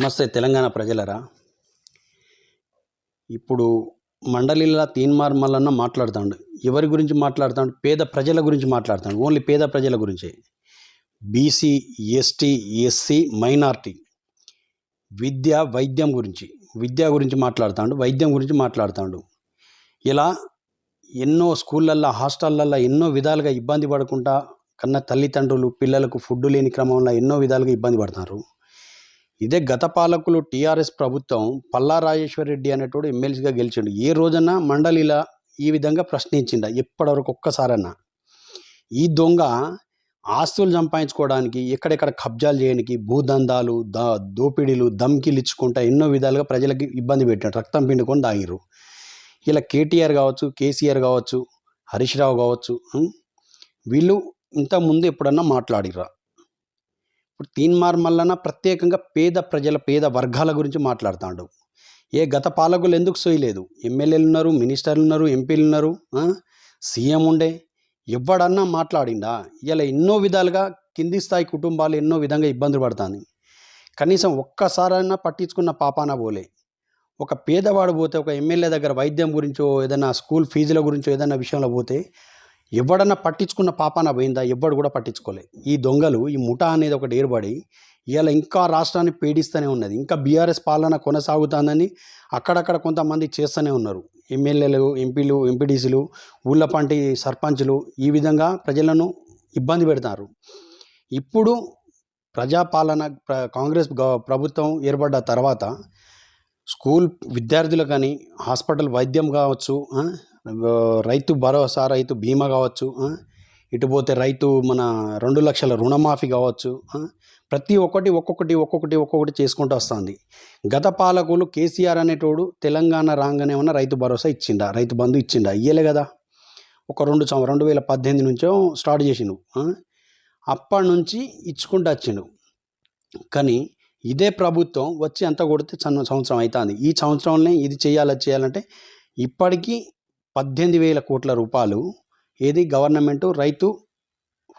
నమస్తే తెలంగాణ ప్రజలరా. ఇప్పుడు మండలిలో తీన్మార్ మల్లన్న మాట్లాడుతాడు. ఎవరి గురించి మాట్లాడుతాడు? పేద ప్రజల గురించి మాట్లాడుతాడు. ఓన్లీ పేద ప్రజల గురించే. బీసీ ఎస్టీ ఎస్సీ మైనార్టీ విద్య వైద్యం గురించి. విద్య గురించి మాట్లాడుతాడు వైద్యం గురించి మాట్లాడుతాడు. ఇలా ఎన్నో స్కూళ్ళల్లో హాస్టళ్ళల్లో ఎన్నో విధాలుగా ఇబ్బంది పడకుండా కన్న తల్లిదండ్రులు పిల్లలకు ఫుడ్ లేని క్రమంలో ఎన్నో విధాలుగా ఇబ్బంది పడతారు. ఇదే గత పాలకులు టీఆర్ఎస్ ప్రభుత్వం పల్లా రాజేశ్వర రెడ్డి అనేటోడు ఎమ్మెల్సీగా గెలిచిండు. ఏ రోజన్నా మండలిలా ఈ విధంగా ప్రశ్నించిండ ఎప్పటివరకు ఒక్కసారన్నా. ఈ దొంగ ఆస్తులు సంపాదించుకోవడానికి ఎక్కడెక్కడ కబ్జాలు చేయడానికి భూదందాలు దా దోపిడీలు దమ్కిలు ఇచ్చుకుంటా ఎన్నో విధాలుగా ప్రజలకి ఇబ్బంది పెట్టాడు రక్తం పిండుకొని దాగిరు ఇలా కేటీఆర్ కావచ్చు కేసీఆర్ కావచ్చు హరీష్ రావు కావచ్చు వీళ్ళు వీళ్ళు ఇంతకుముందు ఎప్పుడన్నా మాట్లాడిరా ఇప్పుడు తీన్మార్ మల్లన ప్రత్యేకంగా పేద ప్రజల పేద వర్గాల గురించి మాట్లాడుతాడు. ఏ గత పాలకులు ఎందుకు సోయలేదు? ఎమ్మెల్యేలు ఉన్నారు మినిస్టర్లు ఉన్నారు ఎంపీలు ఉన్నారు సీఎం ఉండే. ఎవడన్నా మాట్లాడిందా ఇలా ఎన్నో విధాలుగా కింది స్థాయి కుటుంబాలు ఎన్నో విధంగా ఇబ్బందులు పడుతుంది. కనీసం ఒక్కసారైనా పట్టించుకున్న పాపాన పోలే. ఒక పేదవాడు పోతే ఒక ఎమ్మెల్యే దగ్గర వైద్యం గురించో ఏదైనా స్కూల్ ఫీజుల గురించో ఏదైనా విషయంలో పోతే ఎవడన్నా పట్టించుకున్న పాపాన పోయిందా? ఎవ్వడు కూడా పట్టించుకోలే. ఈ దొంగలు ఈ ముఠా అనేది ఒకటి ఏర్పడి ఇలా ఇంకా రాష్ట్రాన్ని పీడిస్తూనే ఉన్నది. ఇంకా బీఆర్ఎస్ పాలన కొనసాగుతుందని అక్కడక్కడ కొంతమంది చేస్తూనే ఉన్నారు. ఎమ్మెల్యేలు ఎంపీలు ఎంపీడీసీలు ఊళ్ళపాంటి సర్పంచ్లు సర్పంచులు ఈ విధంగా ప్రజలను ఇబ్బంది పెడతారు ఇప్పుడు ప్రజాపాలన ప్ర- కాంగ్రెస్ ప్రభుత్వం ఏర్పడ్డ తర్వాత స్కూల్ విద్యార్థులు కానీ హాస్పిటల్ వైద్యం కావచ్చు రైతు భరోసా రైతు బీమా కావచ్చు ఇటు పోతే రైతు మన రెండు లక్షల రుణమాఫీ కావచ్చు ప్రతి ఒక్కటి ఒక్కొక్కటి ఒక్కొక్కటి ఒక్కొక్కటి చేసుకుంటూ వస్తుంది. గత పాలకులు కేసీఆర్ అనేటోడు తెలంగాణ రాగానే ఉన్న రైతు భరోసా ఇచ్చిండా? రైతు బంధు ఇచ్చిండా? ఇయ్యలే కదా. ఒక రెండు సంవ రెండు వేల పద్దెనిమిది నుంచో స్టార్ట్ చేసిండు అప్పటి నుంచి ఇచ్చుకుంటూ వచ్చిండు. కానీ ఇదే ప్రభుత్వం వచ్చి అంత కొడితే సంవత్సరం అవుతుంది ఈ సంవత్సరంలో ఇది చేయాలి చేయాలంటే ఇప్పటికీ పద్దెనిమిది వేల కోట్ల రూపాయలు ఏది గవర్నమెంట్ రైతు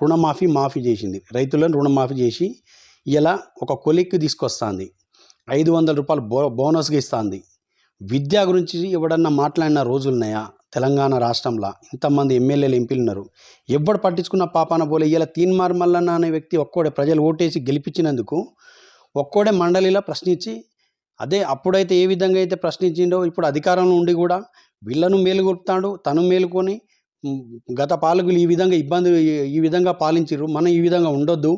రుణమాఫీ మాఫీ చేసింది. రైతులను రుణమాఫీ చేసి ఇలా ఒక కొలిక్కి తీసుకొస్తుంది. ఐదు వందల రూపాయలు బో బోనస్గా ఇస్తుంది. విద్య గురించి ఎవడన్నా మాట్లాడిన రోజులున్నాయా? తెలంగాణ రాష్ట్రంలో ఇంతమంది ఎమ్మెల్యేలు ఎంపీలు ఉన్నారు. ఎవడు పట్టించుకున్న పాపాన పోలే ఇలా తీన్మార్ మల్లన్న అనే వ్యక్తి ఒక్కోడే ప్రజలు ఓటేసి గెలిపించినందుకు ఒక్కోడే మండలిలో ప్రశ్నించి అదే అప్పుడైతే ఏ విధంగా అయితే ప్రశ్నించిండో ఇప్పుడు అధికారంలో ఉండి కూడా వీళ్ళను మేలుకొల్పుతాడు తను మేలుకొని గత పాలకులు ఈ విధంగా ఇబ్బంది ఈ విధంగా పాలించారు మనం ఈ విధంగా ఉండొద్దు.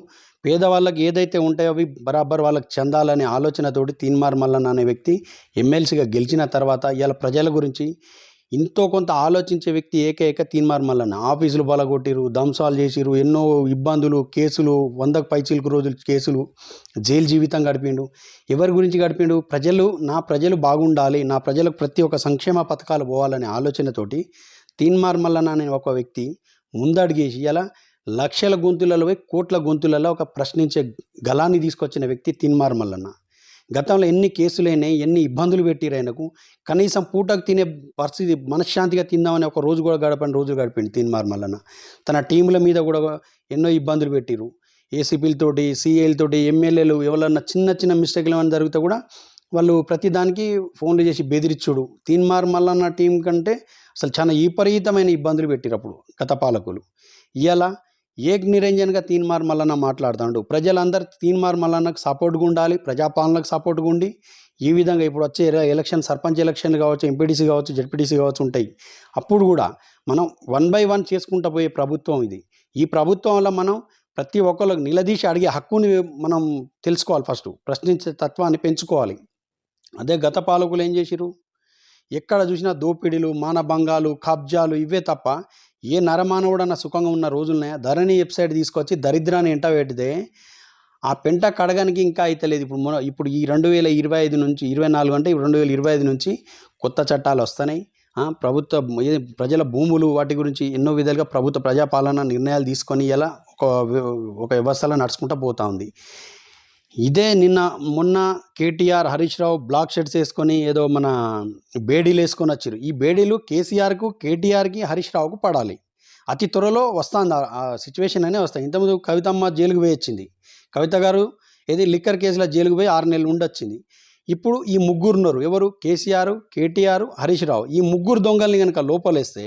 పేదవాళ్ళకి ఏదైతే ఉంటాయో అవి బరాబర్ వాళ్ళకి చెందాలనే ఆలోచనతోటి తీన్మార్ మల్లన్న అనే వ్యక్తి ఎమ్మెల్సీగా గెలిచిన తర్వాత ఇవాళ ప్రజల గురించి ఇంతో కొంత ఆలోచించే వ్యక్తి ఏకైక తీన్మార్ మల్లన్న. ఆఫీసులు బలగొట్టిరు ధంసాలు చేసిరు ఎన్నో ఇబ్బందులు కేసులు వందకు పైచిలకు రోజులు కేసులు జైలు జీవితం గడిపిండు. ఎవరి గురించి గడిపిండు? ప్రజలు నా ప్రజలు బాగుండాలి నా ప్రజలకు ప్రతి ఒక్క సంక్షేమ పథకాలు పోవాలనే ఆలోచనతోటి తీన్మార్ మల్లన్న అనే ఒక వ్యక్తి ముందడిగేసి ఇలా లక్షల గొంతులలో కోట్ల గొంతులలో ఒక ప్రశ్నించే గలాన్ని తీసుకొచ్చిన వ్యక్తి తీన్మార్ మల్లన్న. గతంలో ఎన్ని కేసులైనాయి ఎన్ని ఇబ్బందులు పెట్టిరు ఆయనకు. కనీసం పూటకు తినే పరిస్థితి మనశ్శాంతిగా తిందామని ఒక రోజు కూడా గడపని రోజు గడిపింది తీన్మార్ మల్లన్న. తన టీముల మీద కూడా ఎన్నో ఇబ్బందులు పెట్టిరు ఏసీపీలతోటి సీఏలతోటి ఎమ్మెల్యేలు ఎవరన్నా చిన్న చిన్న మిస్టేక్లు ఏమైనా జరిగితే కూడా వాళ్ళు ప్రతిదానికి ఫోన్లు చేసి బెదిరించుడు తీన్మార్ మల్లన్న టీం కంటే అసలు చాలా విపరీతమైన ఇబ్బందులు పెట్టిరప్పుడు గత పాలకులు. ఇలా ఏక్ నిరంజన్గా తీన్మార్ మల్లన్న మాట్లాడుతాడు. ప్రజలందరూ తీన్మార్ మల్లన్నకు సపోర్ట్గా ఉండాలి ప్రజాపాలనకు సపోర్ట్గా ఉండి ఈ విధంగా ఇప్పుడు వచ్చే ఎలక్షన్ సర్పంచ్ ఎలక్షన్లు కావచ్చు ఎంపీటీసీ కావచ్చు జడ్పీటీసీ కావచ్చు ఉంటాయి. అప్పుడు కూడా మనం వన్ బై వన్ చేసుకుంటూ పోయే ప్రభుత్వం ఇది. ఈ ప్రభుత్వంలో మనం ప్రతి ఒక్కరికి నిలదీసి అడిగే హక్కుని మనం తెలుసుకోవాలి ఫస్ట్. ప్రశ్నించే తత్వాన్ని పెంచుకోవాలి. అదే గత పాలకులు ఏం చేసిరు ఎక్కడ చూసినా దోపిడీలు మానభంగాలు కబ్జాలు ఇవే తప్ప ఏ నరమానవుడన్న సుఖంగా ఉన్న రోజులనే ధరణి వెబ్సైట్ తీసుకొచ్చి దరిద్రాన్ని ఎంట పెట్టితే ఆ పెంట కడగానికి ఇంకా అయితలేదు ఇప్పుడు మొన్న ఇప్పుడు ఈ రెండు వేల ఇరవై ఐదు నుంచి ఇరవై నాలుగు అంటే రెండు వేల ఇరవై ఐదు నుంచి కొత్త చట్టాలు వస్తున్నాయి. ప్రభుత్వ ప్రజల భూములు వాటి గురించి ఎన్నో విధాలుగా ప్రభుత్వ ప్రజాపాలన నిర్ణయాలు తీసుకొని ఎలా ఒక ఒక వ్యవస్థలో నడుచుకుంటూ పోతూ ఉంది. ఇదే నిన్న మొన్న కేటీఆర్ హరీష్ రావు బ్లాక్ షర్ట్స్ వేసుకొని ఏదో మన బేడీలు వేసుకొని వచ్చారు ఈ బేడీలు కేసీఆర్కు కేటీఆర్కి హరీష్ రావుకు పడాలి. అతి త్వరలో వస్తుంది. ఆ సిచ్యువేషన్ అనే వస్తాయి. ఇంతకుముందు కవితమ్మ జైలుకు వచ్చింది. కవిత గారు ఏది లిక్కర్ కేసులో జైలుకు పోయి ఆరు నెలలు ఉండొచ్చింది ఇప్పుడు ఈ ముగ్గురు ఉన్నారు. ఎవరు? కేసీఆర్ కేటీఆర్ హరీష్ రావు. ఈ ముగ్గురు దొంగల్ని కనుక లోపలేస్తే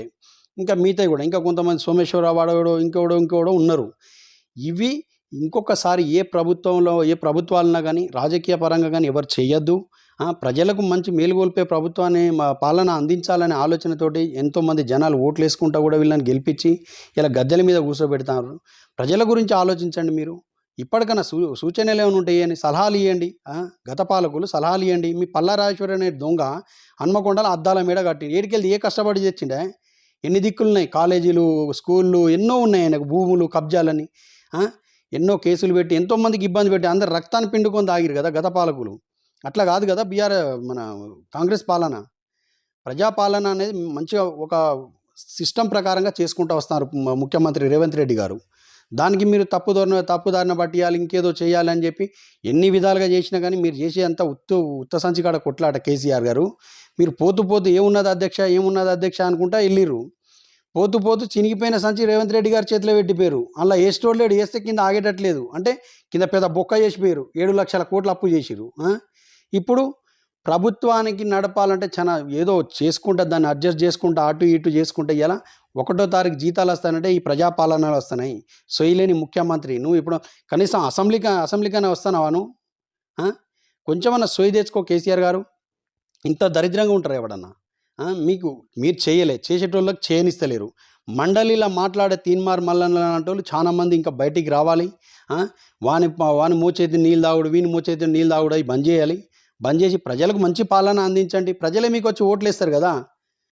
ఇంకా మిగతా కూడా. ఇంకా కొంతమంది సోమేశ్వరరావు వాడవడో ఇంకోడో ఇంకోడో ఉన్నారు. ఇవి ఇంకొకసారి ఏ ప్రభుత్వంలో ఏ ప్రభుత్వాలన్నా కానీ రాజకీయ పరంగా కానీ ఎవరు చేయొద్దు. ప్రజలకు మంచి మేలుగొల్పే ప్రభుత్వాన్ని మా పాలన అందించాలనే ఆలోచనతోటి ఎంతోమంది జనాలు ఓట్లు వేసుకుంటా కూడా వీళ్ళని గెలిపించి ఇలా గద్దెల మీద కూర్చోబెడతారు. ప్రజల గురించి ఆలోచించండి మీరు. ఇప్పటికన్నా సూ సూచనలు ఏమైనా ఉంటాయని సలహాలు ఇవ్వండి గత పాలకులు సలహాలు ఇవ్వండి మీ పల్లారాజేశ్వరి అనే దొంగ హన్మకొండలో అద్దాల మీద కట్టి ఏడికెళ్ళి ఏ కష్టపడి తెచ్చిండే? ఎన్ని దిక్కులు ఉన్నాయి కాలేజీలు స్కూళ్ళు ఎన్నో ఉన్నాయి ఆయనకు? భూములు కబ్జాలని. ఎన్నో కేసులు పెట్టి ఎంతోమందికి ఇబ్బంది పెట్టి అందరు రక్తాన్ని పిండుకొని తాగిరు కదా గత పాలకులు. అట్లా కాదు కదా బీఆర్ మన కాంగ్రెస్ పాలన. ప్రజాపాలన అనేది మంచిగా ఒక సిస్టమ్ ప్రకారంగా చేసుకుంటూ వస్తున్నారు ముఖ్యమంత్రి రేవంత్ రెడ్డి గారు. దానికి మీరు తప్పుదారిన తప్పుదారిన పట్టియాలి ఇంకేదో చేయాలి అని చెప్పి ఎన్ని విధాలుగా చేసినా కానీ మీరు చేసే అంత ఉత్తు ఉత్త సంచికాడ కొట్లాట కేసీఆర్ గారు. మీరు పోతు పోతు ఏమున్నది అధ్యక్ష ఏమున్నది అధ్యక్ష అనుకుంటా వెళ్ళిర్రు. పోతూ పోతూ చినిగిపోయిన సంచి రేవంత్ రెడ్డి గారి చేతిలో పెట్టిపోయారు అలా ఏ స్టోర్ లేడు వేస్తే కింద ఆగేటట్లేదు. అంటే కింద పెద్ద బొక్క చేసిపోయారు ఏడు లక్షల కోట్లు అప్పు చేసిరు ఇప్పుడు ప్రభుత్వానికి నడపాలంటే చాలా ఏదో చేసుకుంటా దాన్ని అడ్జస్ట్ చేసుకుంటా అటు ఇటు చేసుకుంటే ఎలా? ఒకటో తారీఖు జీతాలు వస్తానంటే ఈ ప్రజాపాలనలు వస్తున్నాయి. సొయ్యలేని ముఖ్యమంత్రి. నువ్వు ఇప్పుడు కనీసం అసెంబ్లీకి అసెంబ్లీకైనా వస్తున్నావా నువ్వు? కొంచెమన్నా సొయ్యి తెచ్చుకో కేసీఆర్ గారు. ఇంత దరిద్రంగా ఉంటారు ఎవడన్నా? మీకు మీరు చేయలే చేసేటోళ్ళకి చేయనిస్తలేరు. మండలిలా మాట్లాడే తీన్మార్ మల్లన్న లాంటి చాలామంది ఇంకా బయటికి రావాలి. వాని వాని మోచేతి నీళ్ళు తాగుడు వీని మోచేతి నీళ్ళు తాగుడు అవి బంద్ చేయాలి. బంద్ చేసి ప్రజలకు మంచి పాలన అందించండి. ప్రజలే మీకు వచ్చి ఓట్లు వేస్తారు కదా.